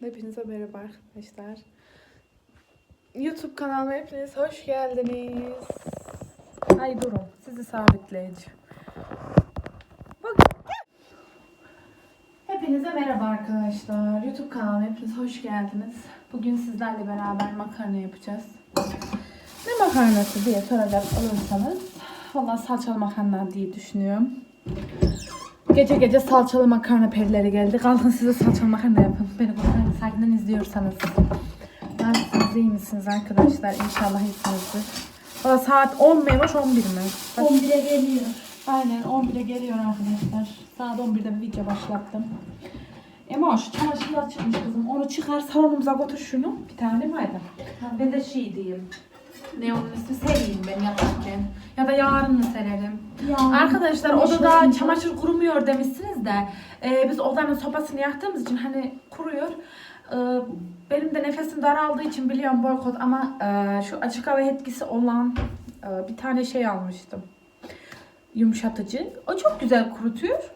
Hepinize merhaba arkadaşlar. YouTube kanalıma hepiniz hoş geldiniz. Ay durun, sizi sabitleyici. Hepinize merhaba arkadaşlar. YouTube kanalıma hepiniz hoş geldiniz. Bugün sizlerle beraber makarna yapacağız. Ne makarnası diye soracak olursanız. Valla salçalı makarna diye düşünüyorum. Gece gece salçalı makarna perileri geldi. Kalkın size salçalı makarna yapın. Beni buradan sakinden izliyorsanız. Nasılsınız, iyi misiniz arkadaşlar? İnşallah iyisinizdir. Valla saat 10 muymuş 11 mi? Bak- 11'e geliyor. Aynen 11'e geliyor arkadaşlar. Saat 11'de bir video başlattım. Emoş çamaşırlar çıkmış kızım. Onu çıkar salonumuza götür şunu. Bir tane mi Ayda? Ben de şey diyeyim. Ne onun ismi sereyim ben yaparken. Ya da yarın mı sererim? Yani, Arkadaşlar odada çamaşır kurumuyor demişsiniz de e, biz odanın sobasını yaktığımız için hani kuruyor. E, benim de nefesim daraldığı için biliyorum boykot ama e, şu açık hava etkisi olan e, bir tane şey almıştım. Yumuşatıcı. O çok güzel kurutuyor.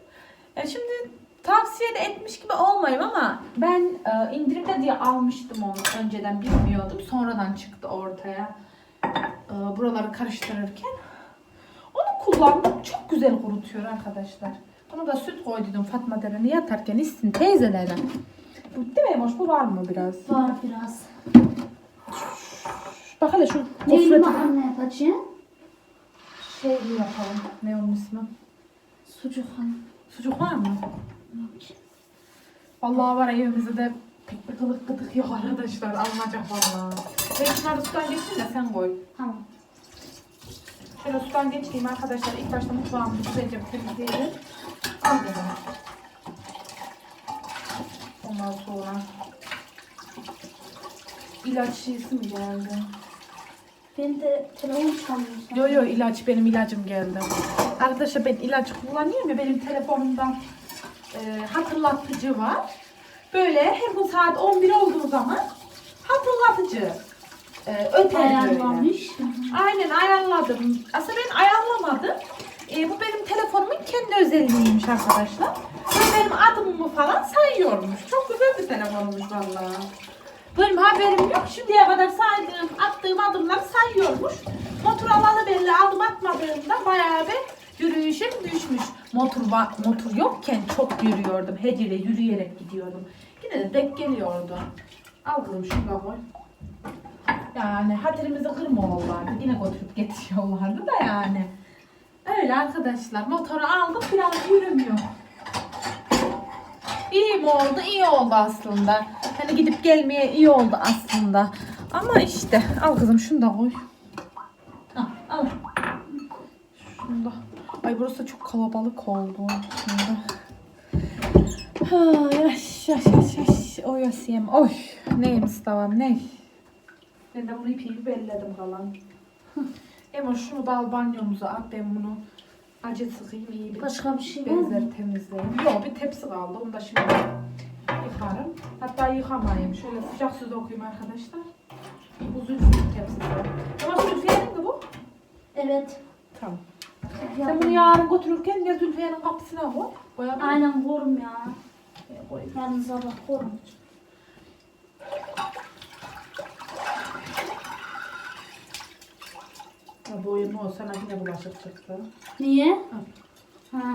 E, şimdi tavsiye etmiş gibi olmayayım ama ben e, indirimde diye almıştım onu önceden bilmiyordum. Sonradan çıktı ortaya. E, buraları karıştırırken. Onu kullandım. Çok güzel kurutuyor arkadaşlar. Buna da süt koydum Fatma Deren'i yatarken içsin teyzelere. Bu değil mi Emoş? Bu var mı biraz? Var biraz. Bak hele şu Neyli gofreti makarna yapacağım? şey yapalım. Ne onun ismi? Sucuk hanım. Sucuk var mı? Vallahi var evimizde de bir kılık kıtık yok arkadaşlar. Alınacak vallahi. Ben şunları sudan geçeyim de sen koy. Tamam. Şöyle sudan geçeyim arkadaşlar. İlk başta mutfağımı güzelce temizleyelim. Al dedim. Ondan sonra ilaç şişesi mi geldi? Ben de telefon çalmıyor. Yo yo ilaç benim ilacım geldi. Arkadaşlar ben ilaç kullanıyorum ya benim telefonumda e, hatırlatıcı var. Böyle her gün saat 11 olduğu zaman hatırlatıcı e, öter böyle. Aynen ayarladım. Aslında ben ayarlamadım. E, bu benim telefonumun kendi özelliğiymiş arkadaşlar. Ve benim adımımı falan sayıyormuş. Çok güzel bir telefonmuş vallahi. Benim haberim yok. Şimdiye kadar saydığım, attığım adımları sayıyormuş. Motor alalı belli adım atmadığımda bayağı bir yürüyüşüm düşmüş. Motor, va- motor yokken çok yürüyordum. Hediyle yürüyerek gidiyordum. Yine de denk geliyordu. Al kızım şunu da koy. Yani hatırımızı kırmıyorlardı. Yine götürüp getiriyorlardı da yani. Öyle arkadaşlar. Motoru aldım biraz yürümüyor. İyi mi oldu? İyi oldu aslında. Hani gidip gelmeye iyi oldu aslında. Ama işte al kızım şunu da koy. Al, al. Şunu da. Ay burası da çok kalabalık oldu. Da. Ha, yaş yaş yaş yaş. Oy yasiyem. Oy. Neymiş tamam ne? Ben de bunu ipiyi belledim kalan. Emo şunu da al banyomuza at. Ben bunu acı sıkayım iyi bir Başka bir şey var mı? benzer temizleyeyim. Yok bir tepsi kaldı. Onu da şimdi yıkarım. Hatta yıkamayayım. Şöyle sıcak su dokuyayım arkadaşlar. Bu zülfü tepsisi. Ama zülfiyenin mi bu? Evet. Tamam. Sen bunu yarın götürürken ya zülfiyenin kapısına koy. Koyabilir miyim? Aynen korum ya. Ee, koy. Yarın sabah korum. Ha, boyun o sana yine bulaşık çıktı. Niye? Ha.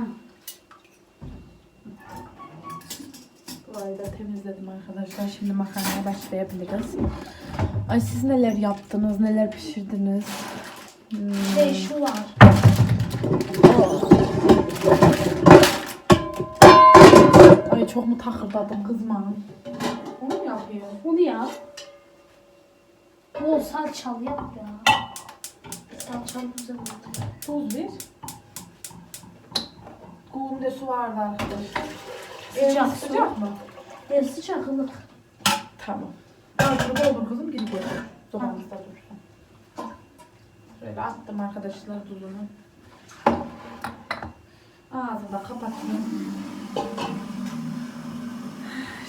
Burayı da temizledim arkadaşlar. Şimdi makarnaya başlayabiliriz. Ay siz neler yaptınız, neler pişirdiniz? Hmm. Şey şu var. Çok mu takırdadım kızma? Onu mu yapıyor? Bunu yap. Bol salçalı yap ya. Salçalı güzel oldu. Tuz bir. Kuğumda su vardı arkadaşlar. Sıcak Ee, su. Sıcak mı? Ev sıcaklık. Tamam. Artık doldur kızım geri koy. Soğanımızda dursun. Şöyle attım arkadaşlar tuzunu. Ağzını da kapatayım.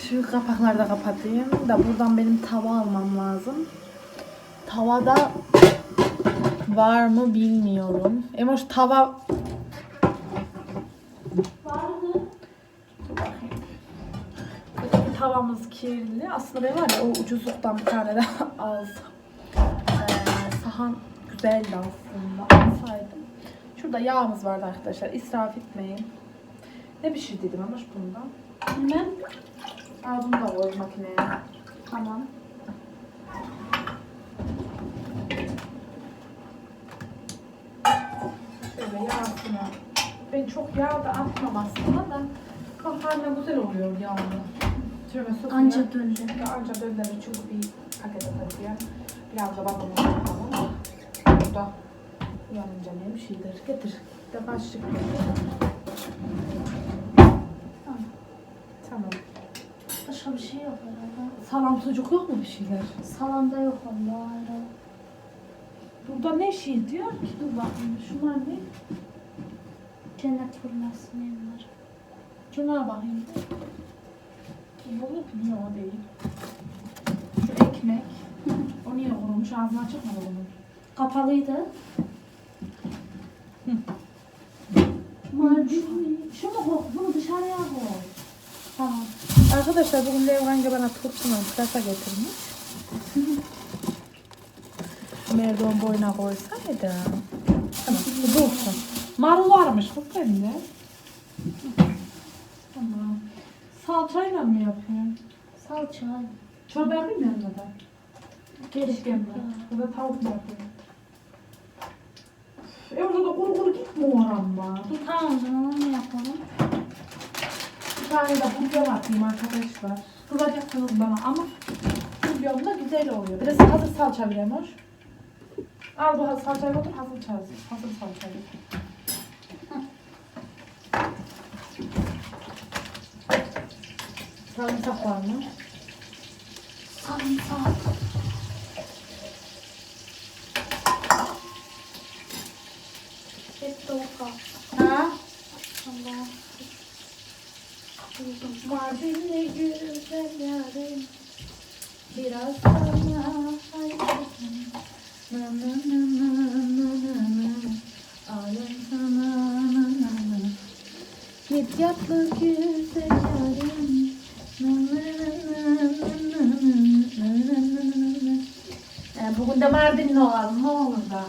Şu kapakları da kapatayım. Da buradan benim tava almam lazım. Tavada var mı bilmiyorum. Emoş tava Var mı? Tavamız kirli. Aslında benim var ya o ucuzluktan bir tane de alsam. Ee, sahan güzeldi aslında. Alsaydım. Şurada yağımız vardı arkadaşlar. İsraf etmeyin. Ne pişirdiydim ama bundan? Bilmem. Al bunu da koy makineye. Tamam. Şöyle yağsına. Ben çok yağ da atmam aslında da. Makarna güzel oluyor yağlı. Şöyle sosu Anca döndü. Anca döndürür çünkü bir paket atacağım. Biraz da babamın yapalım. Bu da uyanınca ne bir şeydir. Getir. Bir de başlık. Tamam. Tamam. Başka bir şey yok herhalde. Salam sucuk yok mu bir şeyler? Salamda yok Allah ayrı. Burada ne şey diyor ki? Dur bakayım. Şunlar ne? Cennet fırması bunlar. Şunlara bakayım. Bu balık niye o değil? Şu ekmek. O niye kurumuş? Ağzına çıkmadı bunun. Kapalıydı. Hı. Macun. Şu mu koy? Bunu dışarıya koy. Tamam. Arkadaşlar bugün Levrange bana turşuna pırasa getirmiş. Merdiven boyuna koysaydı. Tamam, bu dursun. Marul varmış bu bende. Tamam. Salçayla mı yapıyorsun? Salça. Çorba yapayım mı yanına da? İşkembe. yok ya. Da tavuk mu yapayım? E orada da kuru kuru gitmiyor ama. Bir tamam o zaman onu yapalım. Bir tane de bulyon atayım arkadaşlar. Kızacaksınız bana ama bulyon da güzel oluyor. Bir hazır salça bile. Al bu hazır salçayı otur hazır salça. Hazır salçayı. Sarımsak var mı? Sarımsak. Hep de o kal. Ha? Allah. Buldum. Mardinli güzel yarim. Biraz sana hayatım. Na na na na na na na. Alem sana na na na. Midyatlı güzel yarim. Na na na na na na na na na Bugün de Mardinli olalım ne olur da.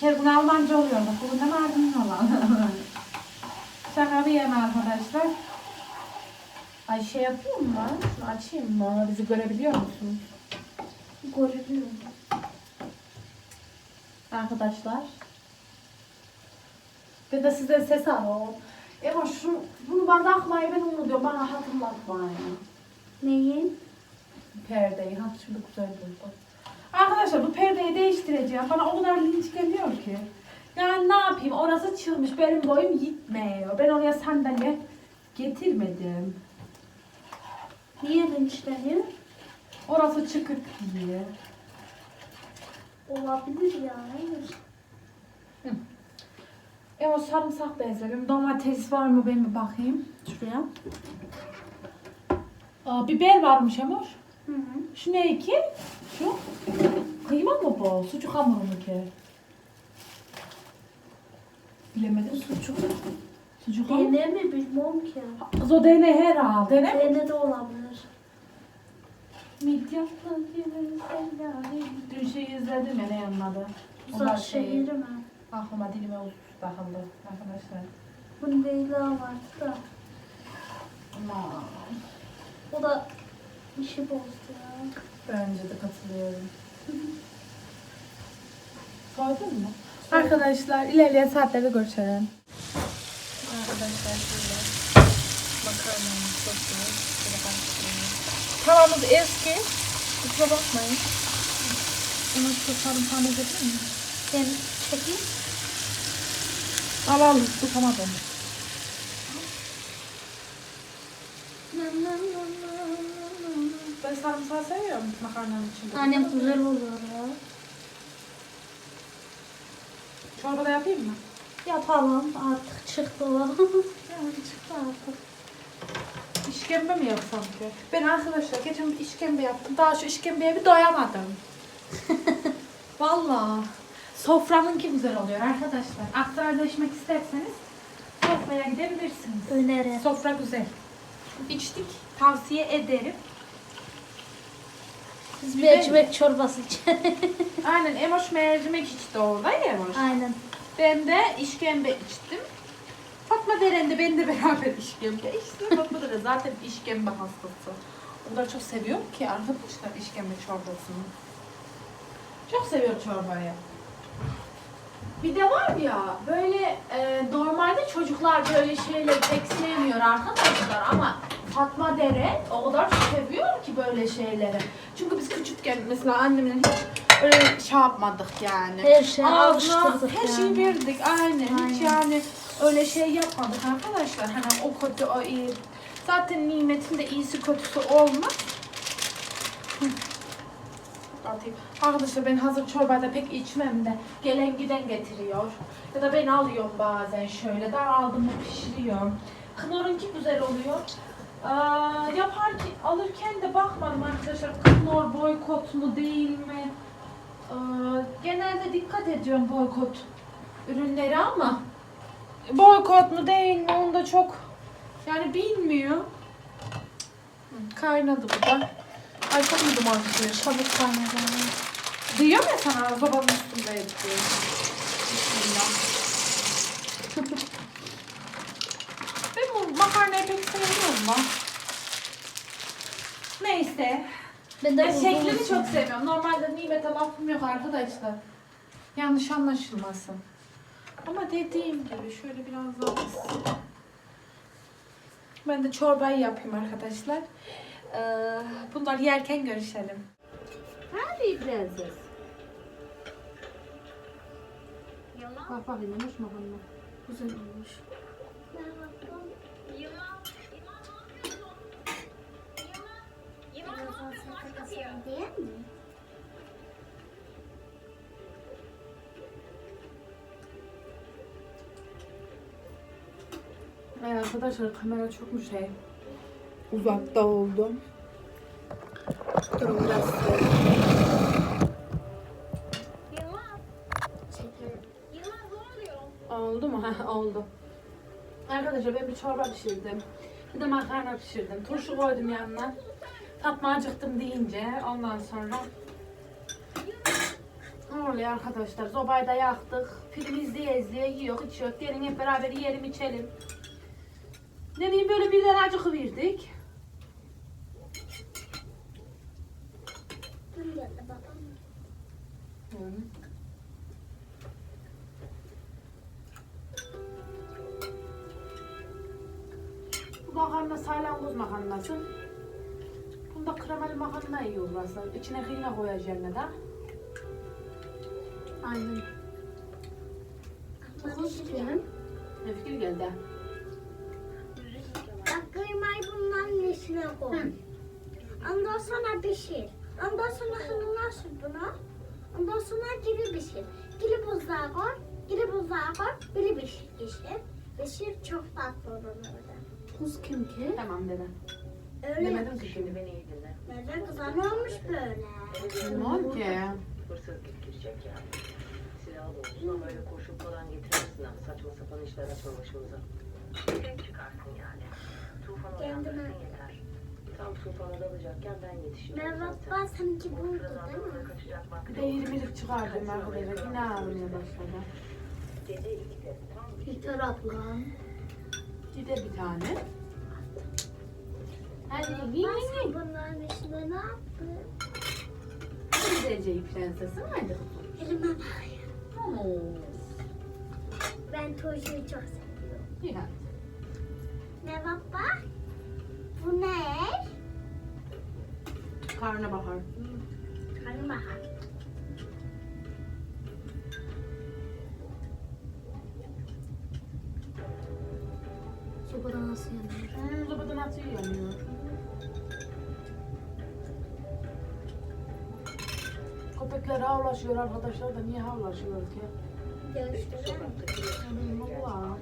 Her gün Almanca oluyor da bugün de Mardinli olalım. Yana arkadaşlar. Ay şey yapayım mı? Şunu açayım mı? Bizi görebiliyor musunuz? Görebiliyorum. arkadaşlar. Ben de size ses alıyorum. Ama şu, bunu bana takmayı ben unutuyorum. Bana hatırlatmayın. Neyin? Perdeyi. Ha şimdi güzel oldu. Arkadaşlar bu perdeyi değiştireceğim. Bana o kadar linç geliyor ki. Yani ne yapayım? Orası çılmış. Benim boyum gitmiyor. Ben oraya sandalye getirmedim. Niye linçleniyor? Orası çıkık diye. Olabilir ya. Hayır. E o sarımsak benzerim. Domates var mı ben bir bakayım. Şuraya. Aa, biber varmış Emor. Hı hı. Şu ne ki? Şu. Kıyma mı bu? Sucuk hamuru mu ki? Bilemedim sucuk. Sucuk hamuru. Dene mi bilmem ki. O dene herhalde. Dene mi? Dene de olabilir. Midyatlı güzel Dün şey izledim ya ne yanmadı. Uzak şehir mi? Aklıma dilime uz takıldı arkadaşlar. Bu Leyla vardı da. Aman. O da işi bozdu ya. Bence de katılıyorum. Soydun mu? Arkadaşlar ilerleyen saatlerde görüşelim. Arkadaşlar şöyle makarnamız sosu. Şöyle başlayalım. Tavamız eski. Kusura bakmayın. Ona şu sarımsağını getirir mi? Ben çekeyim. Al al tutamadım. Ben sarımsağı seviyorum makarnanın içinde. Annem güzel oluyor ya. Çorba da yapayım mı? Yapalım artık çıktı o. Yani çıktı artık. İşkembe mi yapsam ki? Ben arkadaşlar geçen bir işkembe yaptım. Daha şu işkembeye bir doyamadım. Vallahi. Sofranınki güzel oluyor arkadaşlar. Aksaray'da içmek isterseniz sofraya gidebilirsiniz. Öneri. Sofra güzel. İçtik. Tavsiye ederim. Biz mercimek çorbası içelim. Aynen Emoş mercimek içti orada ya Emoş. Aynen. Ben de işkembe içtim. Fatma Deren de ben de beraber işkembe içtim. Fatma Deren zaten işkembe hastası. O da çok seviyor ki arkadaşlar işkembe çorbasını. Çok seviyor çorbayı. Bir de var ya böyle e, normalde çocuklar böyle şeyleri pek sevmiyor arkadaşlar ama Fatma Deren o kadar seviyor ki böyle şeyleri. Çünkü biz küçükken mesela annemle hiç öyle şey yapmadık yani. Her Ağzına alıştırdık her yani. şeyi verdik aynen. Hiç Aynen. yani öyle şey yapmadık arkadaşlar. Hani o kötü o iyi. Zaten nimetin de iyisi kötüsü olmaz. Hı. Atayım. Arkadaşlar ben hazır çorbayı da pek içmem de gelen giden getiriyor. Ya da ben alıyorum bazen şöyle de aldım mı pişiriyorum. Knorr'unki güzel oluyor. Aa, yaparken alırken de bakmadım arkadaşlar Knorr boykot mu değil mi? Aa, genelde dikkat ediyorum boykot ürünleri ama boykot mu değil mi onu da çok yani bilmiyor. Kaynadı bu da. Ay çok mu duman çıkıyor? Çabuk kaynadı. Diyor ya sana sobanın üstünde diye. Bismillah. ben makarnayı pek sevmiyorum da. Neyse. Ben de Ben uzun şeklini çok seviyorum. Normalde nimete lafım yok arkadaşlar. Yanlış anlaşılmasın. Ama dediğim gibi şöyle biraz daha ısıt. Ben de çorbayı yapayım arkadaşlar. Ee, bunlar yerken görüşelim. Hadi prenses. Bak bak inanmış mı bana? Güzel olmuş. Ay arkadaşlar kamera çok mu şey? Uzakta oldu. Durun biraz Oldu mu? Oldu. Arkadaşlar ben bir çorba pişirdim. Bir de makarna pişirdim. Turşu koydum yanına. Fatma acıktım deyince ondan sonra ne arkadaşlar? Zobayı da yaktık. Film izleye izleye yiyor, içiyor. Gelin hep beraber yiyelim, içelim. Ne bileyim böyle birden acıkıverdik. Hı. Bu makarna salyangoz makarnası. Bunda kremalı makarna yiyor burası. İçine kıyma koyacağım da. Aynen. Ne fikir geldi? Bak kıymayı bunların içine koy. Ondan sonra pişir. Ondan sonra hızına sür bunu. Ondan sonra geri pişir. Geri buzluğa koy. Geri buzluğa koy. Geri pişir. Pişir. Pişir çok tatlı olur öyle. Tuz kim ki? Tamam dede. Öyle. Demedim ki şimdi. Beni iyi dinle. Neden kızar ne olmuş böyle? Oldu ki? Hırsızlık girecek yani. Silahlı olsun ama öyle koşup falan getirmesin ha. Saçma sapan işler açma başımıza. Tek çıkarsın yani. Tufanı uyandırsın yeter. Tam tufanı dalacakken ben yetişiyorum Merhaba zaten. O buldu sırada değil mi? kaçacak Bir vakti de yok. 20'lik çıkardım arkadaşlar. Yine ağlamaya başladı. Gece ikide tam Yeter abla. Gide bir tane. Hadi Ben yiyin yiyin. bunların içine ne yaptım? Güzelce prensesim hadi. Elime. Oo. Ben turşuyu çok seviyorum. Hadi. Ne baba? Bu ne? Karnabahar. Karnabahar. Sobada nasıl yanıyor? Hmm, sobada nasıl yanıyor? Köpekler havlaşıyor arkadaşlar da niye havlaşıyor ki? Hmm, valla.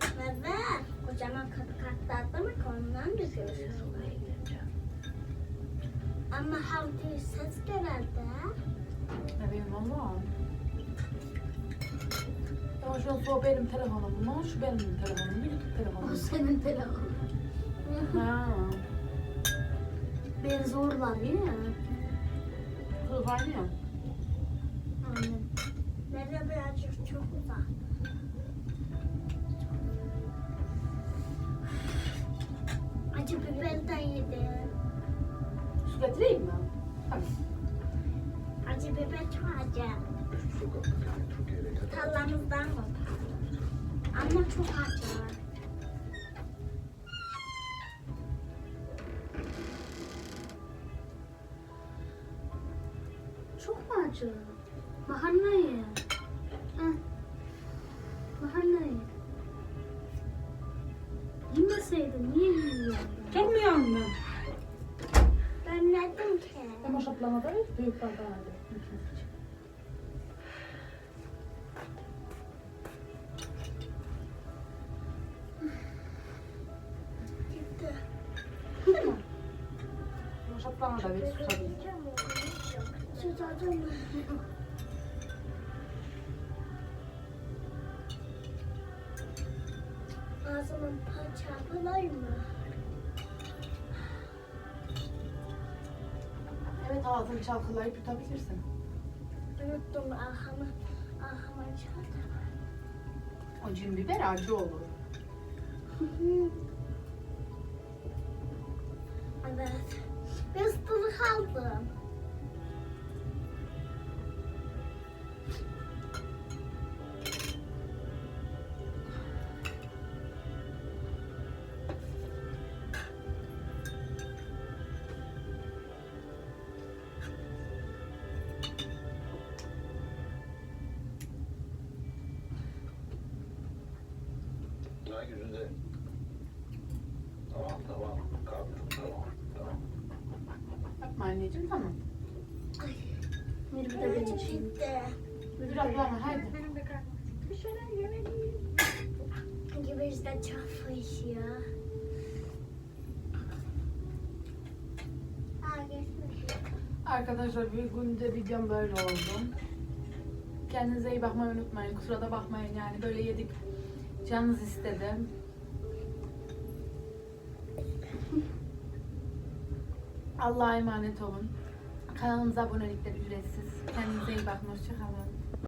Baba, kocaman kapı katladı mı ondan da görüyorum. Ama hav diye ses geldi. Ne bileyim valla. Ama şu an o benim telefonum mu? Şu benim telefonum. YouTube telefonum. O senin telefonun. Ha. Beni zorlanıyor ya. Ya. Aynen. Nerede birazcık çok uzak. Acı biberden yedim. Su getireyim mi? Hadi. Acı biber çok acı. Tarlamızdan kopar. Ama çok acı. Ama şaplamada bir. Susadım. Ağzımın parçalayayım mı? Evet ağzını çalkalayıp yutabilirsin. Unuttum arkamı. Arkama çıkardım. O cin biber acı olur. Bir Bir de benim için. Müdür ablama haydi. Gibi işte çok fışıyor. Aa geçmiş. Arkadaşlar bir günde videom böyle oldu. Kendinize iyi bakmayı unutmayın. Kusura da bakmayın yani böyle yedik. Canınız istedi. Allah'a emanet olun. Kanalımıza abonelikler ücretsiz. Kendinize iyi bakın. Hoşçakalın.